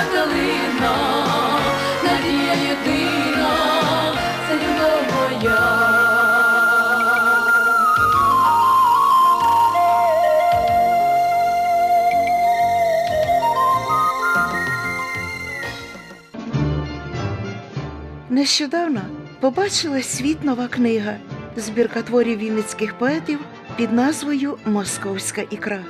червона калина, єдина, це любов моя. Нещодавно побачила світ нова книга збірка творів вінницьких поетів під назвою Московська ікра.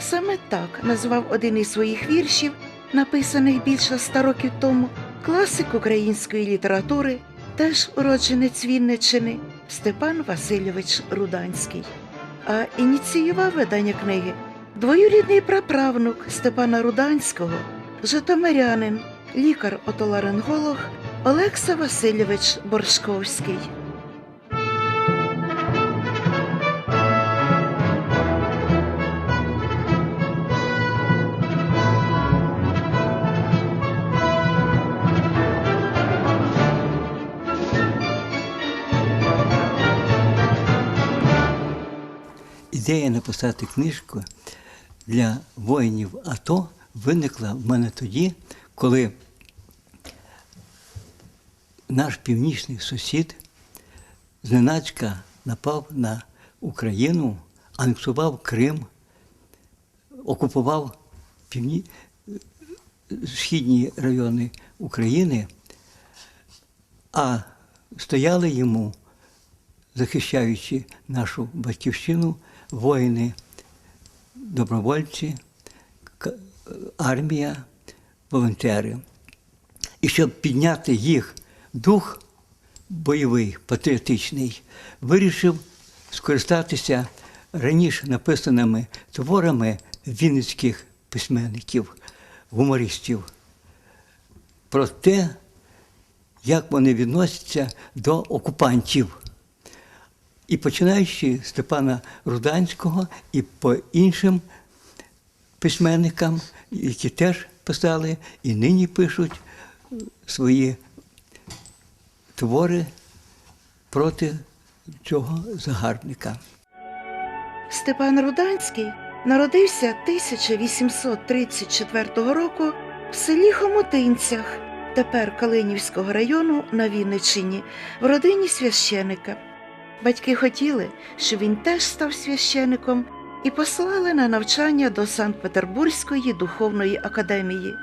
Саме так назвав один із своїх віршів, написаних більше ста років тому, класик української літератури, теж уродженець Вінниччини Степан Васильович Руданський. А ініціював видання книги двоюрідний праправнук Степана Руданського, житомирянин, лікар-отоларинголог Олекса Васильович Боршковський. Ідея написати книжку для воїнів АТО виникла в мене тоді, коли наш північний сусід зненацька напав на Україну, анексував Крим, окупував півні... східні райони України, а стояли йому, захищаючи нашу батьківщину, воїни, добровольці, армія, волонтери. І щоб підняти їх дух бойовий, патріотичний, вирішив скористатися раніше написаними творами вінницьких письменників, гумористів про те, як вони відносяться до окупантів. І починаючи Степана Руданського і по іншим письменникам, які теж писали і нині пишуть свої твори проти цього загарбника. Степан Руданський народився 1834 року в селі Хомутинцях, тепер Калинівського району на Вінниччині, в родині священика. Батьки хотіли, щоб він теж став священиком, і послали на навчання до Санкт-Петербурзької духовної академії.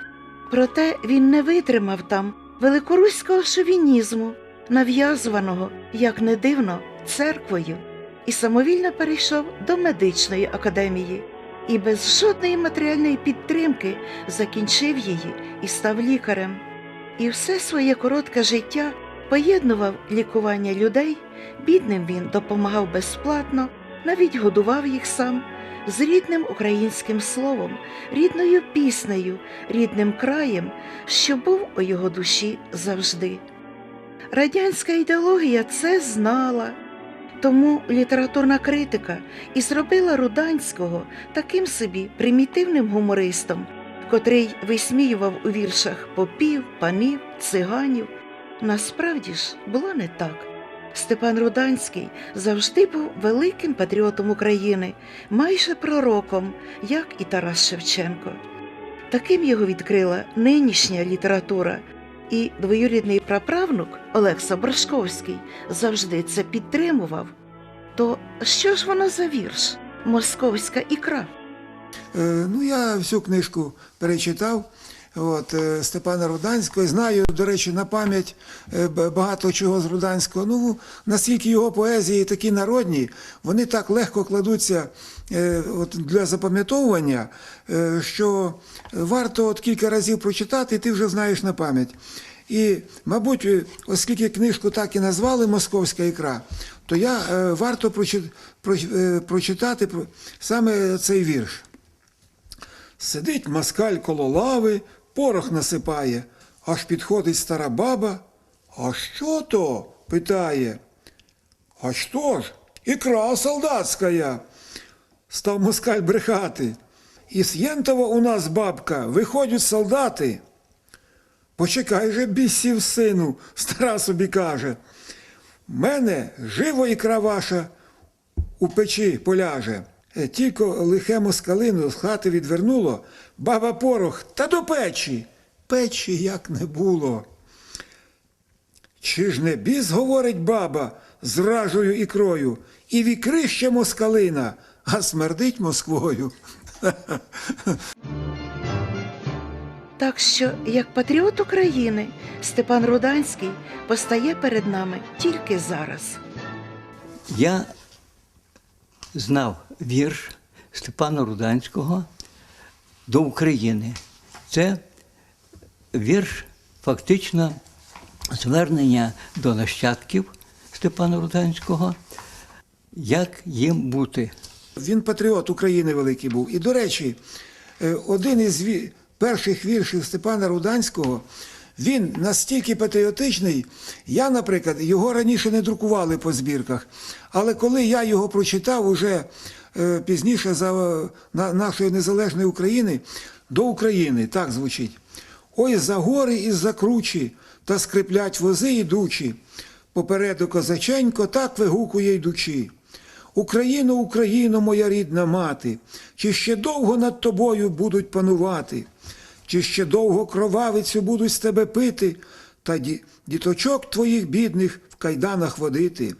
Проте він не витримав там великоруського шовінізму, нав'язуваного, як не дивно, церквою, і самовільно перейшов до медичної академії і без жодної матеріальної підтримки закінчив її і став лікарем. І все своє коротке життя поєднував лікування людей, бідним він допомагав безплатно, навіть годував їх сам з рідним українським словом, рідною піснею, рідним краєм, що був у його душі завжди. Радянська ідеологія це знала, тому літературна критика і зробила Руданського таким собі примітивним гумористом, котрий висміював у віршах попів, панів, циганів. Насправді ж було не так. Степан Руданський завжди був великим патріотом України, майже пророком, як і Тарас Шевченко. Таким його відкрила нинішня література, і двоюрідний праправнук Олекса Брошковський завжди це підтримував. То що ж воно за вірш? Московська ікра. Е, Ну, я всю книжку перечитав. От, е, Степана Руданського. Знаю, до речі, на пам'ять е, багато чого з Руданського. Ну, наскільки його поезії такі народні, вони так легко кладуться е, от, для запам'ятовування, що варто от кілька разів прочитати, і ти вже знаєш на пам'ять. І, мабуть, оскільки книжку так і назвали Московська ікра, то я е, варто прочи- про- прочитати про- саме цей вірш. Сидить москаль коло лави, порох насипає, аж підходить стара баба. А що то? питає. А що ж? Ікра солдатська. Став москаль брехати. Із Єнтова у нас бабка, виходять солдати. Почекай же, бісів сину, стара собі каже. Мене живо ікра ваша у печі поляже. Е, Тільки лихе москалину з хати відвернуло, баба порох та до печі. печі як не було. Чи ж не біс, говорить баба, з ражою ікрою, і вікрище москалина, а смердить Москвою. Так що, як патріот України, Степан Руданський постає перед нами тільки зараз. Я знав вірш Степана Руданського до України. Це вірш фактично звернення до нащадків Степана Руданського, як їм бути. Він патріот України великий був. І, до речі, е, один із перших віршів Степана Руданського, він настільки патріотичний, я, наприклад, його раніше не друкували по збірках. Але коли я його прочитав уже пізніше за е, нашої незалежної України, до України, так звучить. Ой, за гори і за кручі, та скриплять вози ідучі. Попереду козаченько так вигукує йдучи. Україно, Україно, моя рідна мати, чи ще довго над тобою будуть панувати, чи ще довго кровавицю будуть з тебе пити, та діточок твоїх бідних в кайданах водити.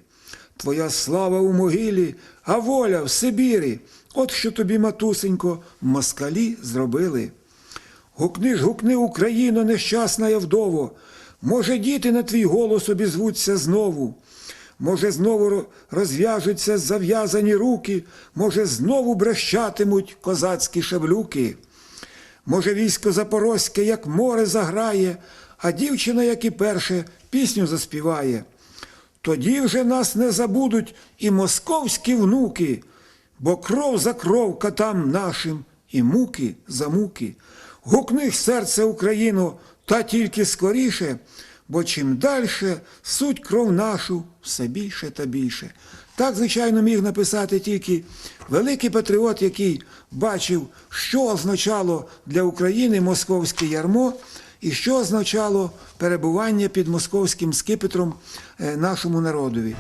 Твоя слава у могилі, а воля в Сибірі. От що тобі, матусенько, москалі зробили. Гукни ж, гукни, Україно, нещасна я вдово. Може, діти на твій голос обізвуться знову. Може, знову розв'яжуться зав'язані руки, може, знову брещатимуть козацькі шаблюки. Може, військо Запорозьке, як море заграє, а дівчина, як і перше, пісню заспіває. Тоді вже нас не забудуть і московські внуки, бо кров за кров катам нашим, і муки за муки. Гукни серце Україну, та тільки скоріше, бо чим дальше суть кров нашу все більше та більше. Так, звичайно, міг написати тільки великий патріот, який бачив, що означало для України московське ярмо і що означало перебування під московським скипетром е, нашому народові.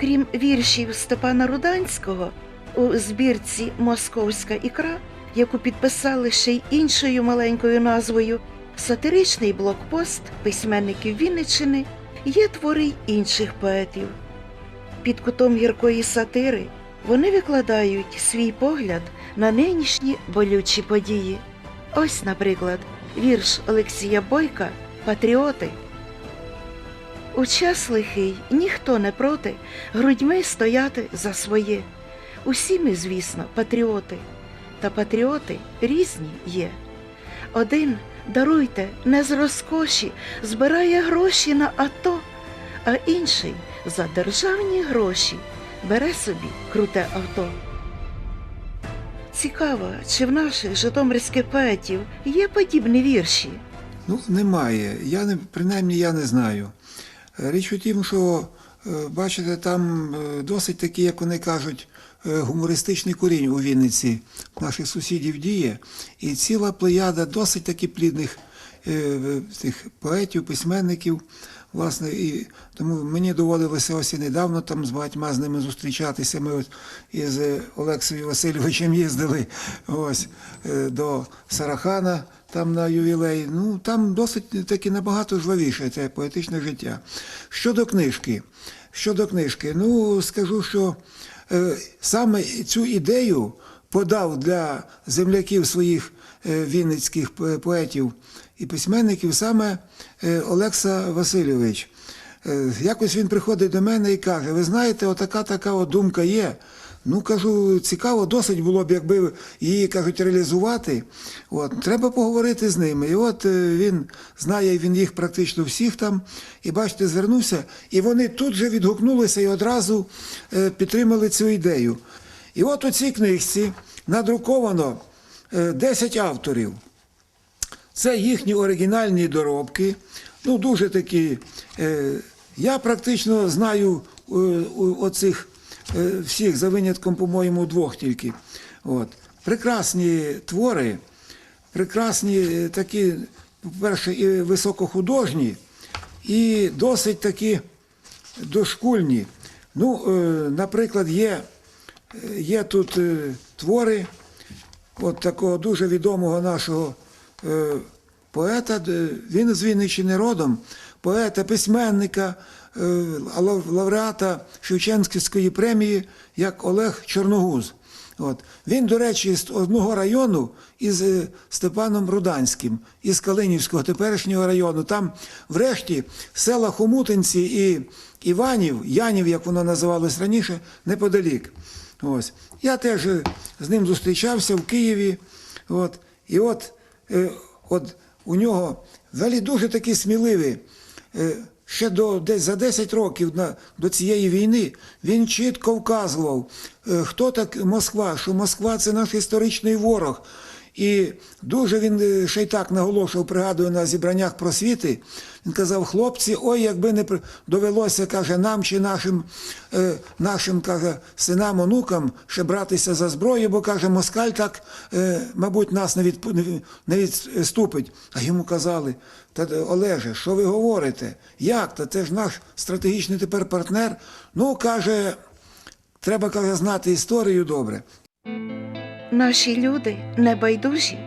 Крім віршів Степана Руданського, у збірці Московська ікра, яку підписали ще й іншою маленькою назвою Сатиричний блокпост письменників Вінниччини, є твори інших поетів. Під кутом гіркої сатири вони викладають свій погляд на нинішні болючі події. Ось, наприклад, вірш Олексія Бойка Патріоти. У час лихий ніхто не проти грудьми стояти за своє. Усі ми, звісно, патріоти, та патріоти різні є. Один, даруйте, не з розкоші, збирає гроші на АТО, а інший за державні гроші бере собі круте авто. Цікаво, чи в наших житомирських поетів є подібні вірші? Ну, немає. Я не, принаймні я не знаю. Е, Річ у тім, що, е, бачите, там е, досить такий, як вони кажуть, гумористичний корінь у Вінниці наших сусідів діє, і ціла плеяда досить таки плідних тих поетів, письменників. Власне, і тому мені доводилося ось і недавно там з багатьма з ними зустрічатися. Ми от із Олексієм Васильовичем їздили ось е, до Сарахана там на ювілей. Ну там досить таки набагато жвавіше це поетичне життя. Щодо книжки, щодо книжки, ну скажу, що е, саме цю ідею подав для земляків своїх вінницьких поетів і письменників саме е, Олекса Васильович. Е, Якось він приходить до мене і каже: ви знаєте, отака така думка є. Ну, кажу, цікаво, досить було б, якби її кажуть, реалізувати. От, треба поговорити з ними. І от е, він знає, він їх практично всіх там. І бачите, звернувся, і вони тут же відгукнулися і одразу е, підтримали цю ідею. І от у цій книжці надруковано е, 10 авторів. Це їхні оригінальні доробки. Ну, дуже такі. Е, я практично знаю е, оцих е, всіх, за винятком, по-моєму, двох тільки. От. Прекрасні твори, прекрасні е, такі, по-перше, і високохудожні, і досить такі дошкульні. Ну, е, наприклад, є, е, є тут е, твори от такого дуже відомого нашого е, поета, він з Вінниччини родом, поета, письменника, е, лауреата Шевченківської премії, як Олег Чорногуз. От. Він, до речі, з одного району із е, Степаном Руданським, із Калинівського теперішнього району. Там, врешті, села Хомутинці і Іванів, Янів, як воно називалось раніше, неподалік. Ось. Я теж е, з ним зустрічався в Києві. От. І от, е, от у нього взагалі дуже такі сміливі. Е, ще до, десь за 10 років на, до цієї війни він чітко вказував, хто так Москва, що Москва це наш історичний ворог. І дуже він е, ще й так наголошував, пригадую на зібраннях просвіти. Він казав, хлопці, ой, якби не довелося, каже, нам чи нашим, е, нашим каже, синам, онукам ще братися за зброю, бо каже, москаль так, е, мабуть, нас не, від- не відступить. А йому казали, та е, Олеже, що ви говорите? Як? Та це ж наш стратегічний тепер партнер. Ну, каже, треба каже, знати історію добре. Наші люди небайдужі.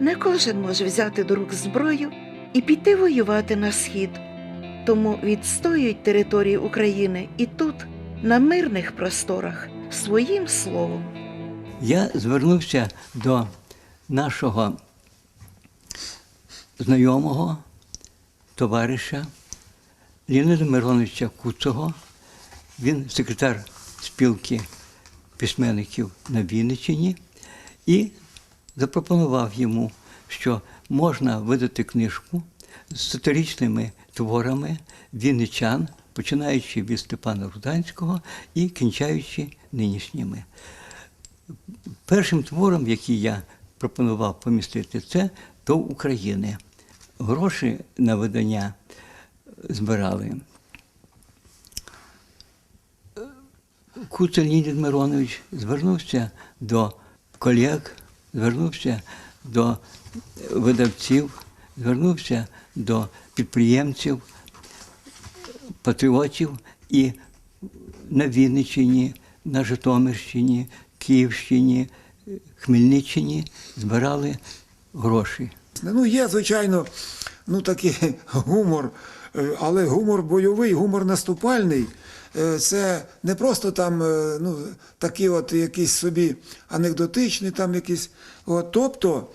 Не кожен може взяти до рук зброю і піти воювати на схід. Тому відстоюють території України і тут, на мирних просторах, своїм словом. Я звернувся до нашого знайомого товариша Леонида Мироновича Куцого. Він секретар спілки письменників на Вінниччині і запропонував йому, що можна видати книжку з сатиричними творами вінничан, починаючи від Степана Руданського і кінчаючи нинішніми. Першим твором, який я пропонував помістити, це до України. Гроші на видання збирали. Куцель Леонід Миронович звернувся до колег, звернувся до видавців, звернувся до підприємців, патріотів і на Вінниччині, на Житомирщині, Київщині, Хмельниччині збирали гроші. Ну, є, звичайно, ну такий гумор, е, але гумор бойовий, гумор наступальний. Е, Це не просто там е, ну, такі от якісь собі анекдотичні, там якісь. От, тобто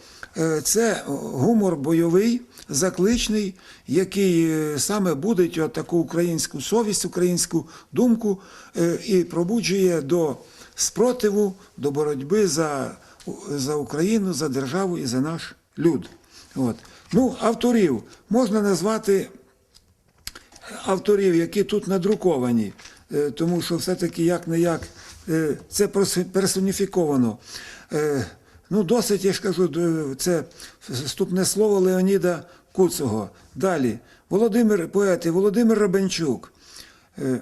це гумор бойовий, закличний, який саме будить от таку українську совість, українську думку і пробуджує до спротиву, до боротьби за, за Україну, за державу і за наш люд. От. Ну, авторів можна назвати авторів, які тут надруковані, е, тому що все-таки як не як це персоніфіковано. Е, Ну, досить, я ж кажу, це вступне слово Леоніда Куцого. Далі. Володимир поети, Володимир Рабенчук, е,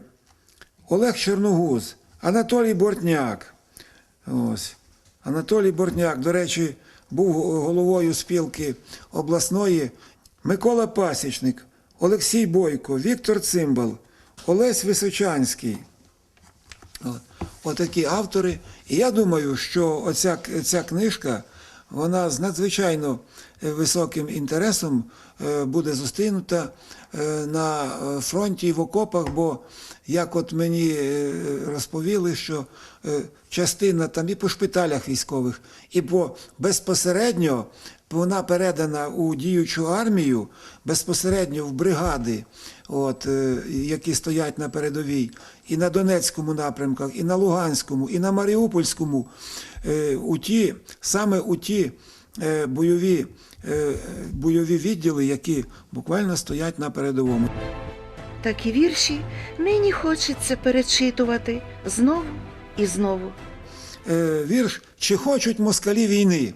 Олег Чорногуз, Анатолій Бортняк. Ось. Анатолій Бортняк, до речі, був головою спілки обласної. Микола Пасічник, Олексій Бойко, Віктор Цимбал, Олесь Височанський. От. Отакі автори. І я думаю, що оця, ця книжка, вона з надзвичайно високим інтересом е, буде зустрінута е, на е, фронті і в окопах, бо як от мені е, розповіли, що е, частина там і по шпиталях військових, і по безпосередньо вона передана у діючу армію безпосередньо в бригади, от, е, які стоять на передовій, і на Донецькому напрямках, і на Луганському, і на Маріупольському, е, у ті, саме у ті е, бойові, е, бойові відділи, які буквально стоять на передовому. Такі вірші нині хочеться перечитувати знову і знову. е, вірш Чи хочуть москалі війни.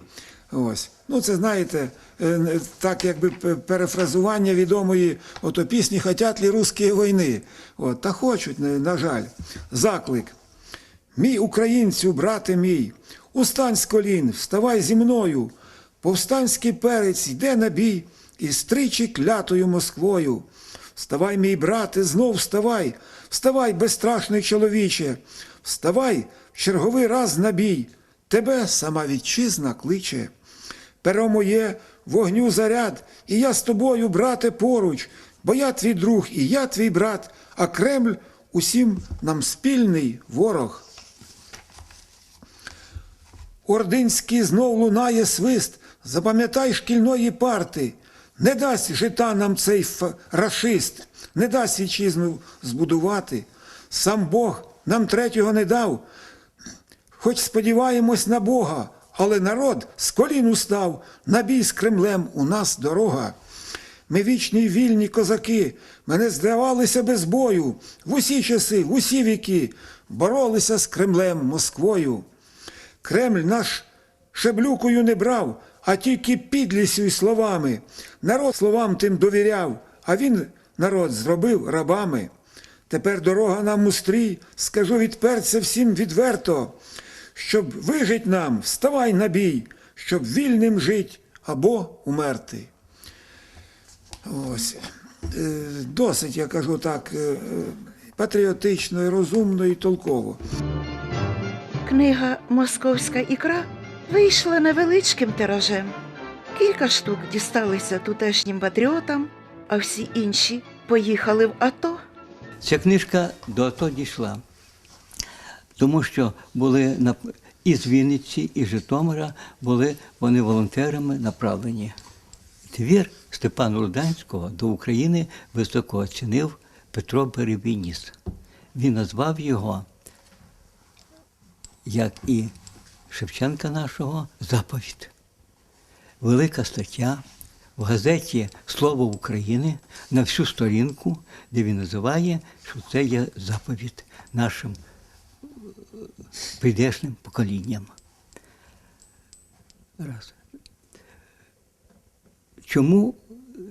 Ось. Ну, це знаєте, е, так якби перефразування відомої ото пісні «Хотять ли русські війни. От, та хочуть, на жаль. Заклик. Мій українцю, брате мій, устань з колін, вставай зі мною. Повстанський перець йде на бій із тричі клятою Москвою. Вставай, мій брате, знов вставай, вставай, безстрашний чоловіче, вставай в черговий раз на бій, тебе сама вітчизна кличе. Перо моє вогню заряд, і я з тобою, брате, поруч, бо я твій друг, і я твій брат, а Кремль усім нам спільний ворог. Ординський знов лунає свист, запам'ятай шкільної парти. Не дасть жита нам цей рашист, не дасть вітчизну збудувати. Сам Бог нам третього не дав, хоч сподіваємось на Бога, але народ з колін устав, на бій з Кремлем у нас дорога. Ми вічні вільні козаки, ми не здавалися без бою, в усі часи, в усі віки, боролися з Кремлем, Москвою. Кремль наш шеблюкою не брав, а тільки підлістю й словами. Народ словам тим довіряв, а він народ зробив рабами. Тепер дорога нам устрій, скажу відперся всім відверто, щоб вижить нам, вставай на бій, щоб вільним жить або умерти. Ось. Е, Досить, я кажу так, е, е, патріотично, і розумно і толково. Книга Московська ікра вийшла невеличким тиражем. Кілька штук дісталися тутешнім патріотам, а всі інші поїхали в АТО. Ця книжка до АТО дійшла, тому що були на- і з Вінниці, і Житомира були вони волонтерами направлені. Твір Степана Руданського до України високо оцінив Петро Перебініс. Він назвав його, як і Шевченка нашого, заповідь. Велика стаття в газеті Слово України на всю сторінку, де він називає, що це є заповідь нашим прийдешнім поколінням. Раз. Чому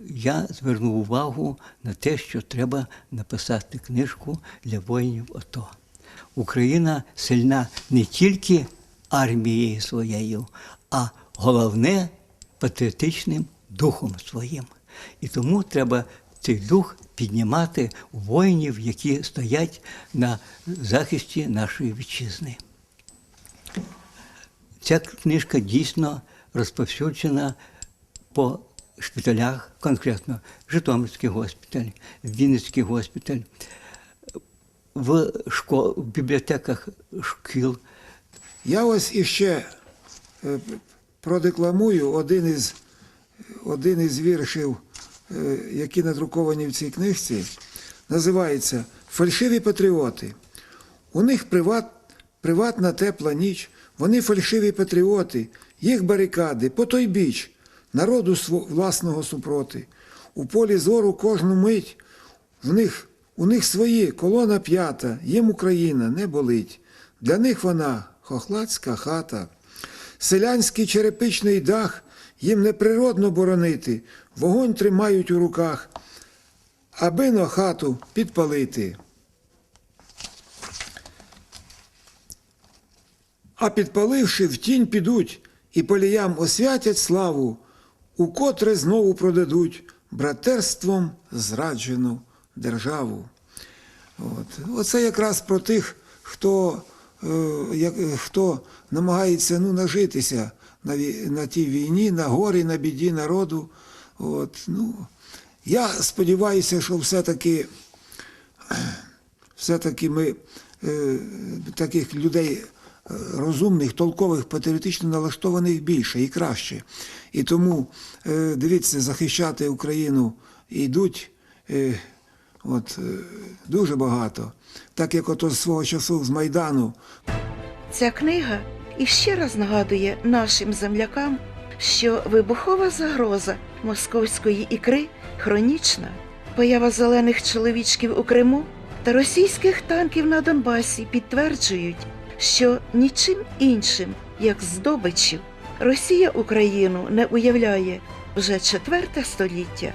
я звернув увагу на те, що треба написати книжку для воїнів АТО? Україна сильна не тільки армією своєю, а головне патріотичним духом своїм. І тому треба цей дух піднімати воїнів, які стоять на захисті нашої вітчизни. Ця книжка дійсно розповсюджена по шпиталях, конкретно Житомирський госпіталь, Вінницький госпіталь, в, школ, в бібліотеках шкіл. Я ось іще е, продекламую один із, один із віршів, е, які надруковані в цій книжці. Називається Фальшиві патріоти. У них приват, приватна тепла ніч, вони фальшиві патріоти, їх барикади по той біч, народу власного супроти. У полі зору кожну мить, в них, у них свої колона п'ята, їм Україна не болить. Для них вона хохладська хата. Селянський черепичний дах їм неприродно боронити, вогонь тримають у руках, аби на хату підпалити. А підпаливши, в тінь підуть і поліям освятять славу, укотре знову продадуть братерством зраджену державу. От. Оце якраз про тих, хто, як, е, хто намагається ну, нажитися на, на тій війні, на горі, на біді народу. От, ну, я сподіваюся, що все-таки все-таки ми е, таких людей е, розумних, толкових, патріотично налаштованих більше і краще. І тому, е, дивіться, захищати Україну йдуть е, от, е, дуже багато. Так як ото свого часу з Майдану Ця книга іще раз нагадує нашим землякам, що вибухова загроза московської ікри хронічна. Поява зелених чоловічків у Криму та російських танків на Донбасі підтверджують, що нічим іншим, як здобичів, Росія Україну не уявляє вже четверте століття.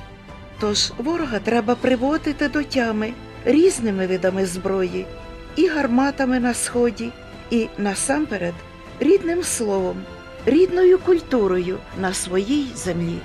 Тож ворога треба приводити до тями різними видами зброї, і гарматами на сході, і насамперед рідним словом, рідною культурою на своїй землі.